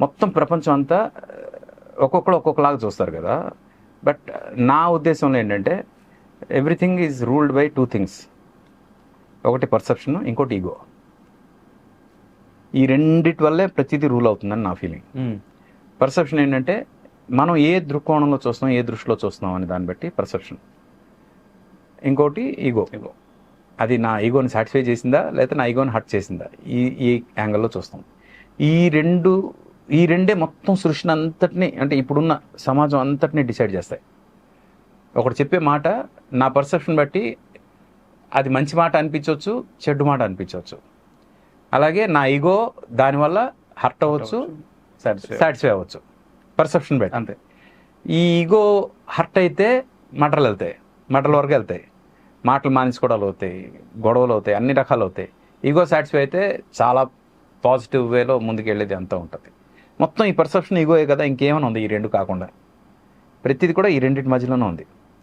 మొత్తం ప్రపంచం అంతా ఒక్కొక్కరు ఒక్కొక్కలాగా చూస్తారు కదా. బట్ నా ఉద్దేశంలో ఏంటంటే everything is ruled by two things. ఒకటి పర్సెప్షన్ ఇంకోటి ఈగో. ఈ రెండిటి వల్లే ప్రతిదీ రూల్ అవుతుందని నా ఫీలింగ్. పర్సెప్షన్ ఏంటంటే మనం ఏ దృక్కోణంలో చూస్తున్నాం ఏ దృష్టిలో చూస్తున్నాం అనే దాన్ని బట్టి పర్సెప్షన్. ఇంకోటి ఈగో. Ego. అది నా ఈగోని సాటిస్ఫై చేసిందా లేకపోతే నా ఈగోని హర్ట్ చేసిందా? ఈ ఈ యాంగిల్లో చూస్తాం. ఈ రెండు ఈ రెండే మొత్తం సృష్టిని అంతటిని అంటే ఇప్పుడున్న సమాజం అంతటిని డిసైడ్ చేస్తాయి. ఒకటి చెప్పే మాట నా పర్సెప్షన్ బట్టి అది మంచి మాట అనిపించవచ్చు చెడ్డు మాట అనిపించవచ్చు. అలాగే నా ఈగో దానివల్ల హర్ట్ అవ్వచ్చు సాటిస్ఫై సాటిస్ఫై అవ్వచ్చు. పర్సెప్షన్ బట్టి. అంతే. ఈ ఈగో హర్ట్ అయితే మటలు వెళ్తాయి మటల వరకు వెళ్తాయి. మాటలు మానేసుకోవడాలు అవుతాయి గొడవలు అవుతాయి అన్ని రకాలు అవుతాయి. ఈగో సాటిస్ఫై అయితే చాలా పాజిటివ్ వేలో ముందుకెళ్ళేది అంతా ఉంటుంది. మొత్తం ఈ పర్సెప్షన్ ఈగోయే కదా ఇంకేమైనా ఉంది ఈ రెండు కాకుండా. ప్రతిది కూడా ఈ రెండింటి మధ్యలోనే ఉంది.